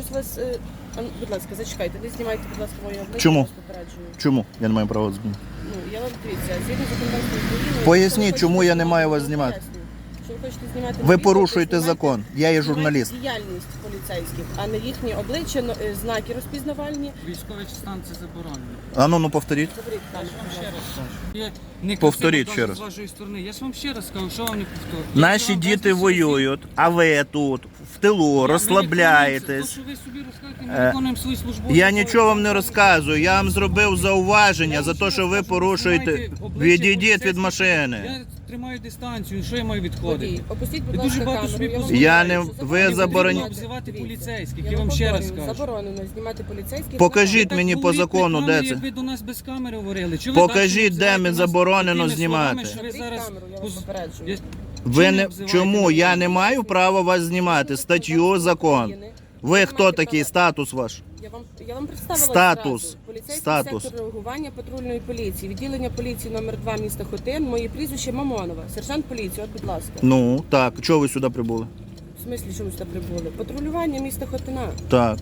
Щось вас, е, а, ну, будь ласка, зачекайте, не знімайте, будь ласка, моє обличчя. Чому? я вас попереджую. Чому я не маю права знімати? Ну, я вам дивіться, згідно законодавства України... Поясніть, чому я не маю вас знімати. Що ви хочете знімати... Ви порушуєте закон. Я є журналіст. діяльність поліцейських, а не їхні обличчя, но- е, знаки розпізнавальні. Військові частини це заборонено. А ну ну повторіть. Я ж вам ще раз кажу. Повторіть ще раз. з вашої сторони. Я ж вам ще раз кажу, що вам не повторю. Наші діти воюють, а ви тут в тилу розслабляєтесь. Що ви собі розказуєте, Е, виконуємо свої службові. Я нічого вам не розказую. Я вам зробив зауваження за те, що ви порушуєте. Відійдіть від машини. Я тримаю дистанцію, що я маю Водій, відходити? опустіть, будь Ви ласка, дуже багато камеру. собі вам. Я не- що ви забороні- знімати. обзивати поліцейських, я я вам ще раз кажу. Заборонено знімати поліцейських. Покажіть Так мені по закону, де це. якби до нас без камери говорили. Ви Покажіть, де ми нас заборонено такими знімати. словами, що ви зараз камеру, я вас поз- попереджую. Я- Ви не чому я не маю права вас знімати? Статтю закон. Ви хто такий? Статус ваш? Я вам, я вам представила Статус. зразу. Поліцейський Статус. сектор реагування патрульної поліції, відділення поліції номер 2 міста Хотин, моє прізвище Мамонова, сержант поліції, от, будь ласка. Ну так, чого ви сюди прибули? В смислі, чому сюди прибули? Патрулювання міста Хотина. Так.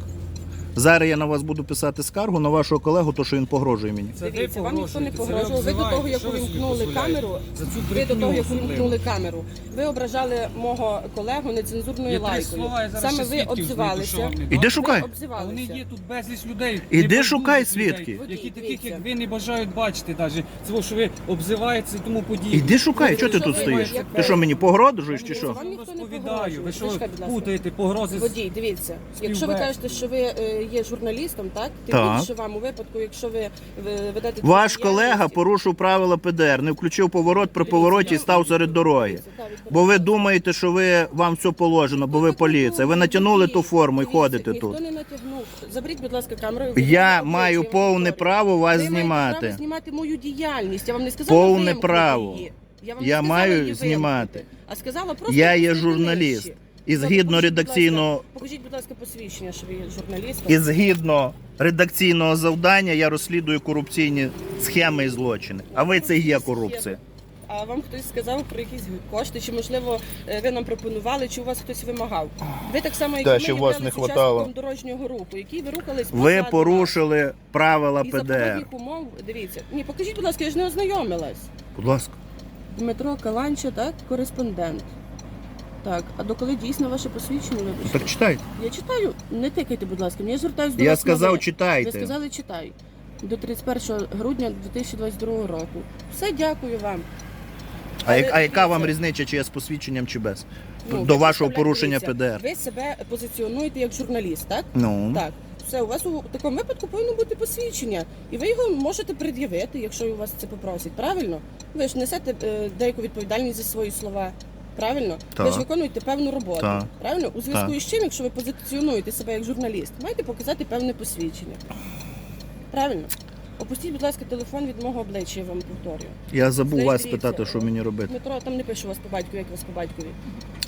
Зараз я на вас буду писати скаргу на вашого колегу, то що він погрожує мені. Це Дивіться, вам ніхто не погрожував. Ви до того, як увімкнули камеру, ви до того, як увімкнули камеру, ви ображали мого колегу нецензурною лайкою. Саме ви обзивалися. Іди шукай. Вони є тут безліч людей. Іди шукай свідків. Які таких, як ви, не бажають бачити навіть. Це що ви обзиваєте і тому подібне. Іди шукай, чого ти тут стоїш? Ти що мені погрожуєш чи що? Вам вам ніхто не погрожує. Ви що путаєте погрози Водій, дивіться, якщо ви кажете, що ви е, є журналістом, так тим Так. більше вам у випадку, якщо ви, ви ведете Ваш колега порушив правила ПДР, не включив поворот при повороті і став серед дороги. Бо ви думаєте, що ви вам все положено, бо ви поліція. Ви натягнули ту форму і ходите ніхто тут. не натягнув. Заберіть, будь ласка, камеру. Я маю повне право вас знімати. знімати мою діяльність. Я вам не сказала Повне вимкнути право. її. Я, вам Я не сказала маю її вимкнути, знімати. А сказала просто Я є журналіст. І згідно покажіть, будь редакційного ласка- Покажіть, будь ласка, посвідчення, що ви є журналістом. і згідно редакційного завдання я розслідую корупційні схеми і злочини. А ви це і є корупція. А вам хтось сказав про якісь кошти, чи можливо е, ви нам пропонували, чи у вас хтось вимагав? Ви так само, як Та, ми щоб вас не хватало. дорожнього руху, який ви рухались Ви порушили правила і ПДР. погодних умов. Дивіться, ні, покажіть, будь ласка, я ж не ознайомилась. Будь ласка. Дмитро Каланча, так, кореспондент. Так, а доколи дійсно ваше посвідчення, вибачте? Так читайте. Я читаю, не тикайте, будь ласка, я звертаюся до Я вас. сказав, ви. Ви читайте. сказали, читай. До 31 грудня 2022 року. Все, дякую вам. А, Але а яка вам різниця, чи я з посвідченням, чи без? ну, До ви вашого порушення ПДР. Ви себе позиціонуєте як журналіст, так? Ну. Так. Все, у вас у такому випадку повинно бути посвідчення. І ви його можете пред'явити, якщо у вас це попросять. Правильно? Ви ж несете е, деяку відповідальність за свої слова. Правильно? Ви ж виконуєте певну роботу. Так. Правильно? У зв'язку Так. із чим, якщо ви позиціонуєте себе як журналіст, маєте показати певне посвідчення. Правильно? Опустіть, будь ласка, телефон від мого обличчя, я вам повторюю. Я забув вас дивіться, питати, що мені робити. Дмитро, там не пише у вас по батькові, як вас по батькові.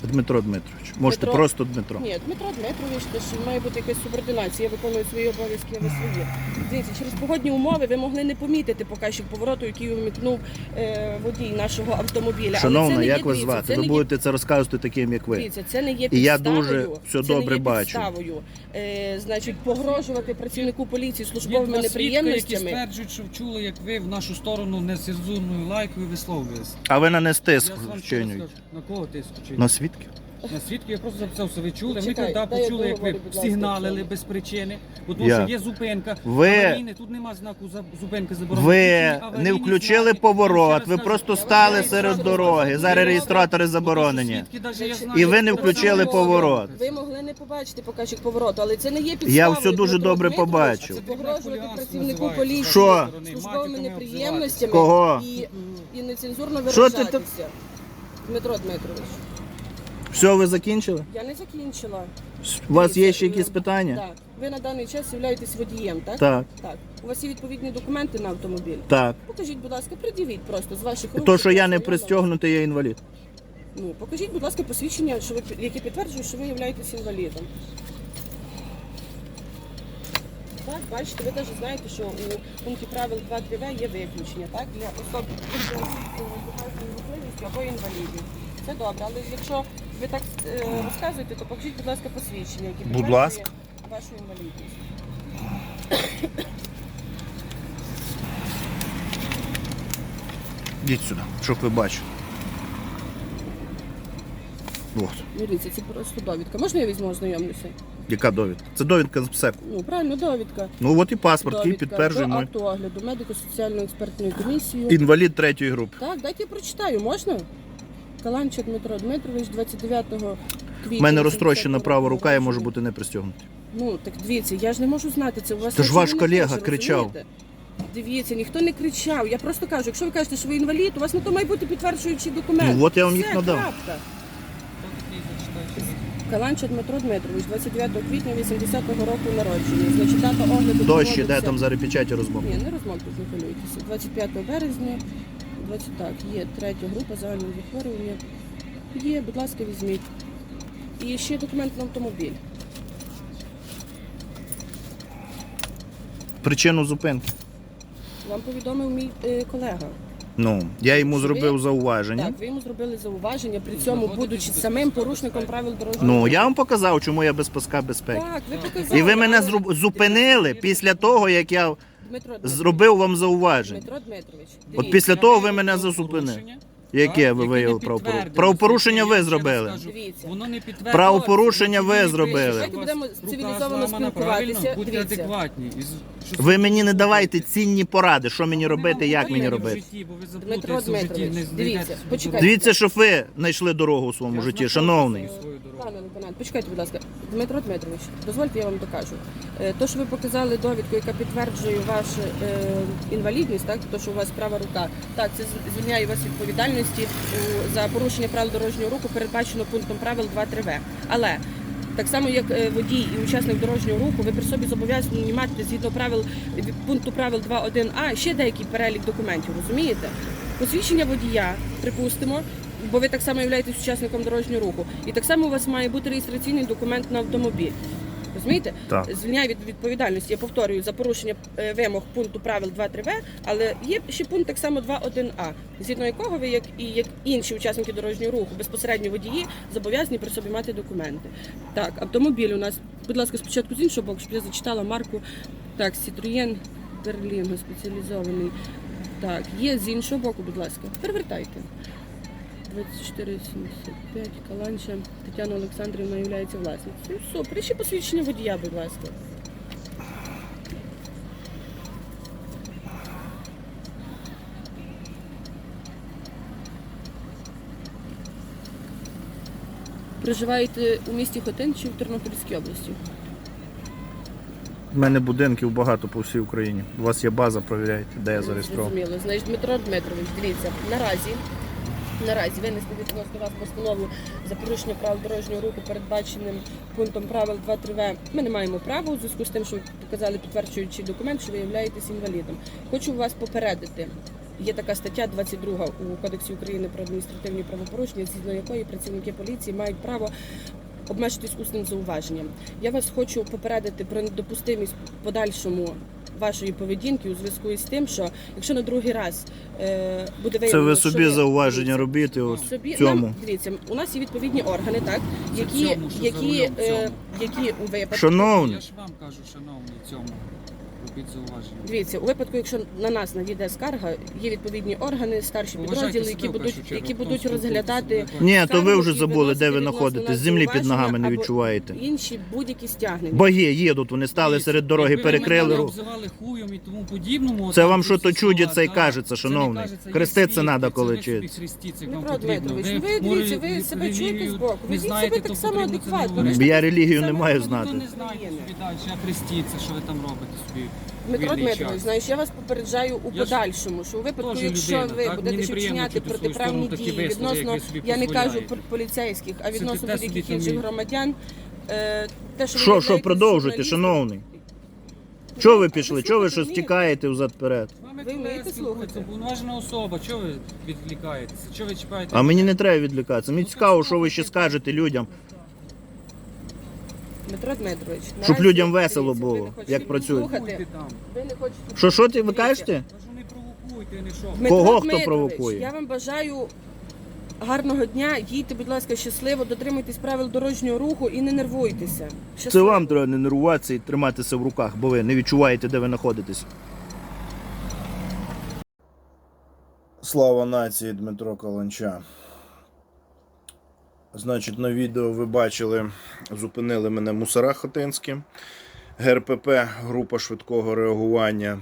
Дмитро Дмитрович. Можете Дмитро. просто Дмитро. Ні, Дмитро Дмитрович, теж має бути якась субординація. Я виконую свої обов'язки, а ви свої. Дивіться, через погодні умови ви могли не помітити показчик повороту, який вмикнув е, водій нашого автомобіля. Але це Шановна, не є, як вас дивіться, звати? це Ви не є- будете це розказувати таким, як ви. Дивіться, це не є І я підставою. дуже все це добре не є бачу. підставою. Е, значить, погрожувати працівнику поліції службовими неприємностями. Стверджують, що чули, як ви в нашу сторону нецензурною лайкою висловлюєтесь. А ви на не Я вам вчинюєте. кажу, На кого тиск вчинюєте? На свідків? На свідки я просто записав, що ви чули. Ми Чекай, тоді дай я почули, як ви договорю, будь ласка, сигналили без причини. Бо тому що є зупинка. Ви- аварійне, тут нема знаку за- зупинки заборонено. Ви не включили поворот, ви просто стали серед дороги. Зараз реєстратори заборонені. І ви не включили поворот. Ви могли не побачити показчик повороту, але це не є підставою. Я все дуже добре побачив. Це погрожувати працівнику поліції Що? службовими неприємностями Кого? і, і нецензурно Що ти виражатися. Дмитро Дмитрович, Все, ви закінчили? я не закінчила. У вас є ще якісь питання? Так. Ви на даний час являєтесь водієм, так? Так, Так. У вас є відповідні документи на автомобіль. так. Покажіть, будь ласка, приділіть просто з ваших рук. То, що я не пристегнутий, я інвалід. Ну, покажіть, будь ласка, посвідчення, що ви, яке підтверджує, що ви являєтесь інвалідом. Так, бачите, ви теж знаєте, що у пункті правил 2.3в є виключення, так? Для особ з можливістю або інвалідів. Це добре, але якщо ви так е, розказуєте, то покажіть, будь ласка, посвідчення, яке Будь підтверджує- ласка. вашу інвалідність. Йдіть сюди, щоб ви бачили. От, Дивіться, це просто довідка. Можна я візьму ознайомлюся? Яка довідка? Це довідка з ПСЕКу. Ну, правильно, довідка. Ну от і паспорт, який довідка підтверджує до акту огляду медико-соціальної експертної комісії. інвалід третьої групи. Так, дайте я прочитаю, можна? Каланчик Дмитро Дмитрович, 29 квітня. У мене розтрощена 80-го права року рука, я можу народження. бути не пристягнутий. Ну, так дивіться, я ж не можу знати це. У вас Та ж ваш колега кричав. Дивіться, ніхто не кричав. Я просто кажу, якщо ви кажете, що ви інвалід, у вас на то має бути підтверджуючий документ. Ну, от я вам їх Все, надав. крапка. Каланча Дмитро Дмитрович, 29 квітня 80-го року народження. Значить, дата огляду Дощ іде проводиться- там за репечаті розмов. Ні, не розмовтесь, не хвилюйтеся. 25 березня, 20, так, є третя група загального захворювання. Є, будь ласка, візьміть. І ще документ на автомобіль. Причину зупинки. Вам повідомив мій е, колега. Ну, я йому зробив зауваження. Так, ви йому зробили зауваження, при цьому будучи самим порушником правил дорожнього Ну, я вам показав, чому я без паска безпеки. Так, ви показали. І ви мене але- зру- зупинили після того, як я Дмитро Дмитрович, зробив вам зауваження. Дмитро Дмитрович, От дивіться. після того ви мене зупинили. Яке ви виявили не правопорушення? Правопорушення ви зробили. Дивіться. Воно не підтвердилося. Правопорушення ви зробили. Давайте будемо цивілізовано спілкуватися. Будьте Дивіться. адекватні. І з- що Ви мені не давайте цінні поради, що мені робити, як мені в робити. житті, бо ви Дмитро заплутаєтеся в житті, Дмитрович, не знайдете дивіться, собі почекайте. Дивіться, щоб ви знайшли дорогу у своєму житті, шановний. свою дорогу. Пане лейтенант, почекайте, будь ласка. Дмитро Дмитрович, дозвольте, я вам докажу. Е, То, що ви показали довідку, яка підтверджує вашу е, інвалідність, так, то, що у вас права рука, так, це звільняє вас відповідальності за порушення правил дорожнього руху, передбачено пунктом правил 2-3В. Але так само, як е, водій і учасник дорожнього руху, ви при собі зобов'язані мати згідно правил пункту правил 2.1а ще деякий перелік документів, розумієте? Посвідчення водія, припустимо, бо ви так само являєтесь учасником дорожнього руху. І так само у вас має бути реєстраційний документ на автомобіль. Розумієте? Так. Звільняє від відповідальності, я повторюю, за порушення е, вимог пункту правил 2.3В, але є ще пункт так само 2.1а, згідно якого ви, як і як інші учасники дорожнього руху, безпосередньо водії, зобов'язані при собі мати документи. Так, автомобіль у нас, будь ласка, спочатку з іншого боку, щоб я зачитала марку. Так, Citroën Berlingo спеціалізований. Так, є з іншого боку, будь ласка. Перевертайте. 2475 Каланча Тетяна Олександрівна є власницею. Ну, Супер. І ще посвідчення водія, будь ласка. Проживаєте у місті Хотин чи в Тернопільській області? У мене будинків багато по всій Україні. У вас є база, провіряйте, де я зареєстрований. Зрозуміло. Значить, Дмитро Дмитрович, дивіться, наразі, наразі винесли відносно вас постанову за порушення правил дорожнього руху, передбаченим пунктом правил 2-3В. Ми не маємо права у зв'язку з тим, що показали підтверджуючий документ, що ви являєтесь інвалідом. Хочу вас попередити. Є така стаття 22 у Кодексі України про адміністративні правопорушення, згідно якої працівники поліції мають право обмежитись усним зауваженням. Я вас хочу попередити про недопустимість подальшому вашої поведінки у зв'язку із тим, що якщо на другий раз е, буде Це виявлено, ви що собі ви- зауваження робити робите ось собі цьому. нам дивіться, у нас є відповідні органи, так які, цьому, що за які, рулем, е, цьому. які у випадку Шановні, Я ж вам кажу, шановні, цьому. Робіть зауваження. Дивіться, у випадку, якщо на нас надійде скарга, є відповідні органи, старші Поважайте підрозділи, себе які в будуть, чергу, які будуть розглядати собою. ні, то ви скаргу вже і забули, де ви виносити знаходитесь. Землі під ногами не або відчуваєте. інші будь-які стягнення. Боги їдуть, вони стали Дивіться, серед дороги, якби ви перекрили мене рух. обзивали хуєм і тому подібному. Це вам що то всі чудиться і кажеться, шановний. Хреститься надо, коли ви собі вчиться. Дмитро потрібно. Дмитрович, Ви, ну ви дивіться, ви себе чуєте збоку. знаєте, себе так само адекватно. Ви ж Я релігію не маю Ніхто знати. не знає собі далі, а що ви там робите собі. Дмитро вільний Дмитрович, час. знаєш, я вас попереджаю у Я ж подальшому, що у випадку, теж якщо людина, ви так? будете Мені неприємно вчиняти чути свою протиправні сторону такі дії вислови, як відносно, ви собі я не кажу дозволяєте. про поліцейських, а відносно Сидите собі будь-яких там інших і- громадян. е, Те, що ви Що, що, являєтесь продовжуйте, журналістом, шановний? Чого ви пішли? Чого ви щось тікаєте взад вперед? З вами Ви колега вмієте спілкується, слухати? Повноважена особа, чого ви відвлікаєтеся? Чого ви чіпаєте? А мені не треба відлікатися. Мені цікаво, що ви ще скажете людям. Дмитро Дмитрович, Щоб наразі, людям весело дивіться, ви було, хочете як працюють. слухати, Ви не хочете. Що, що ти ви кажете? Кажу, не провокуйте, не що. Дмитро Кого хто Дмитрович, провокує? Я вам бажаю Гарного дня, їдьте, будь ласка, щасливо, дотримуйтесь правил дорожнього руху і не нервуйтеся. Це Щасливо. вам треба не нервуватися і триматися в руках, бо ви не відчуваєте, де ви знаходитесь. Слава нації Дмитро Каланча. Значить, на відео ви бачили, зупинили мене мусора Хотинські, ГРПП, група швидкого реагування.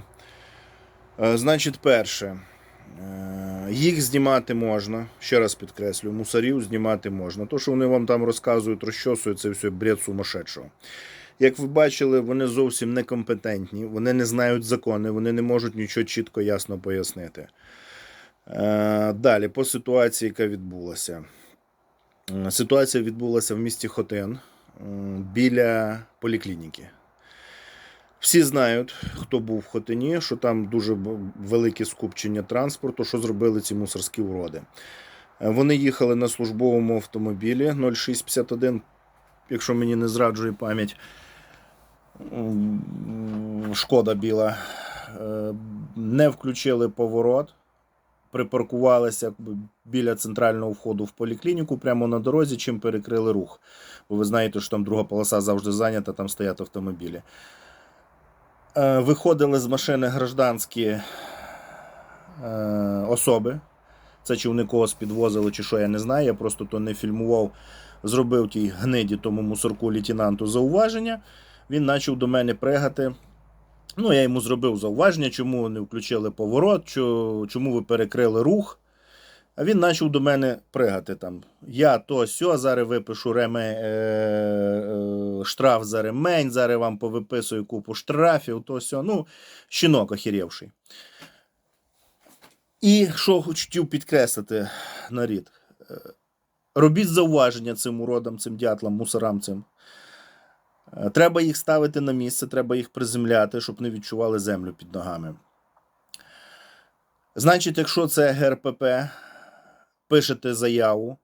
Е, Значить, перше, е, їх знімати можна. Ще раз підкреслю, мусорів знімати можна. То, що вони вам там розказують, розчосують, це все бред сумасшедшого. Як ви бачили, вони зовсім некомпетентні, вони не знають закони, вони не можуть нічого чітко ясно пояснити. Е, Далі, по ситуації, яка відбулася. Ситуація відбулася в місті Хотин е, біля поліклініки. Всі знають, хто був в Хотині, що там дуже велике скупчення транспорту, що зробили ці мусорські уроди. Е, Вони їхали на службовому автомобілі 0651, якщо мені не зраджує пам'ять. Шкода біла. Е, Не включили поворот, припаркувалися біля центрального входу в поліклініку прямо на дорозі, чим перекрили рух. Бо ви знаєте, що там друга полоса завжди зайнята, там стоять автомобілі. Е, Виходили з машини гражданські е, особи. Це чи вони когось підвозили, чи що, я не знаю. Я просто то не фільмував. Зробив тій гниді тому мусорку лейтенанту зауваження. Він почав до мене пригати. Ну, я йому зробив зауваження, чому не включили поворот, чому ви перекрили рух. А він почав до мене пригати там. Я то сьо, зараз випишу реме, е, е, штраф за ремень, зараз вам повиписую купу штрафів, то сьо. Ну, щінок охерівший. І що хотів підкреслити нарід. Е, Робіть зауваження цим уродам, цим дятлам, мусорам цим. Е, Треба їх ставити на місце, треба їх приземляти, щоб не відчували землю під ногами. Значить, якщо це ГРПП, пишете заяву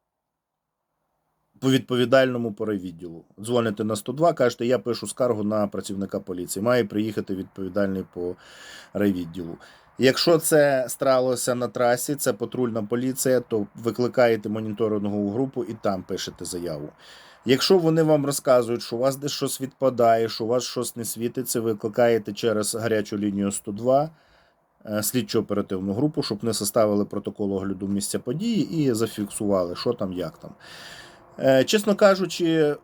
по відповідальному по райвідділу. Дзвоните на 102, кажете, я пишу скаргу на працівника поліції. Має приїхати відповідальний по райвідділу. Якщо це сталося на трасі, це патрульна поліція, то викликаєте моніторингову групу і там пишете заяву. Якщо вони вам розказують, що у вас десь щось відпадає, що у вас щось не світиться, викликаєте через гарячу лінію 102 е, слідчо оперативну групу, щоб не составили протокол огляду місця події і зафіксували, що там, як там. Е, Чесно кажучи,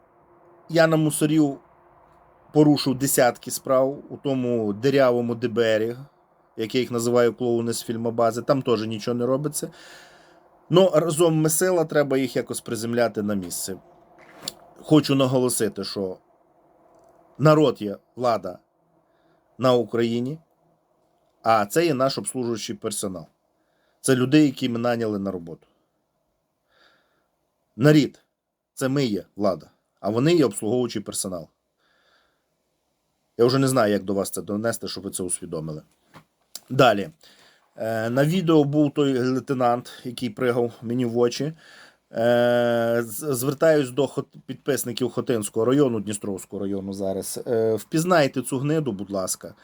я на мусорів порушив десятки справ у тому дирявому ДБРі, як я їх називаю клоуни з фільмобази, там теж нічого не робиться. Ну, разом ми сила, треба їх якось приземляти на місце. Хочу наголосити, що народ є влада на Україні, а це є наш обслужуючий персонал. Це люди, які ми наняли на роботу. Нарід це ми є влада, а вони є обслуговуючий персонал. Я вже не знаю, як до вас це донести, щоб ви це усвідомили. Далі. Е, На відео був той лейтенант, який пригав мені в очі. Е, Звертаюсь до підписників Хотинського району, Дністровського району зараз. Е, Впізнайте цю гниду, будь ласка,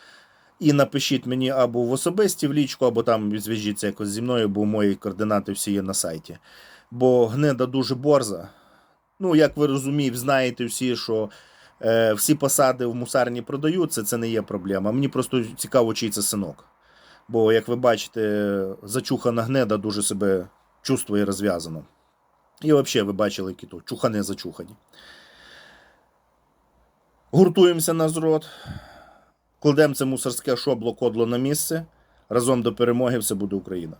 і напишіть мені або в особисті в лічку, або там зв'яжіться якось зі мною, бо мої координати всі є на сайті. Бо гнида дуже борза. Ну, як ви розумієте, знаєте всі, що е, всі посади в мусарні продаються, це не є проблема. Мені просто цікаво, чий це синок. Бо, як ви бачите, зачухана гнеда дуже себе чувствує розв'язано. І взагалі ви бачили, які то чухани зачухані. Гуртуємося на зрот. кладемо це мусорське шобло кодло на місце. Разом до перемоги все буде Україна.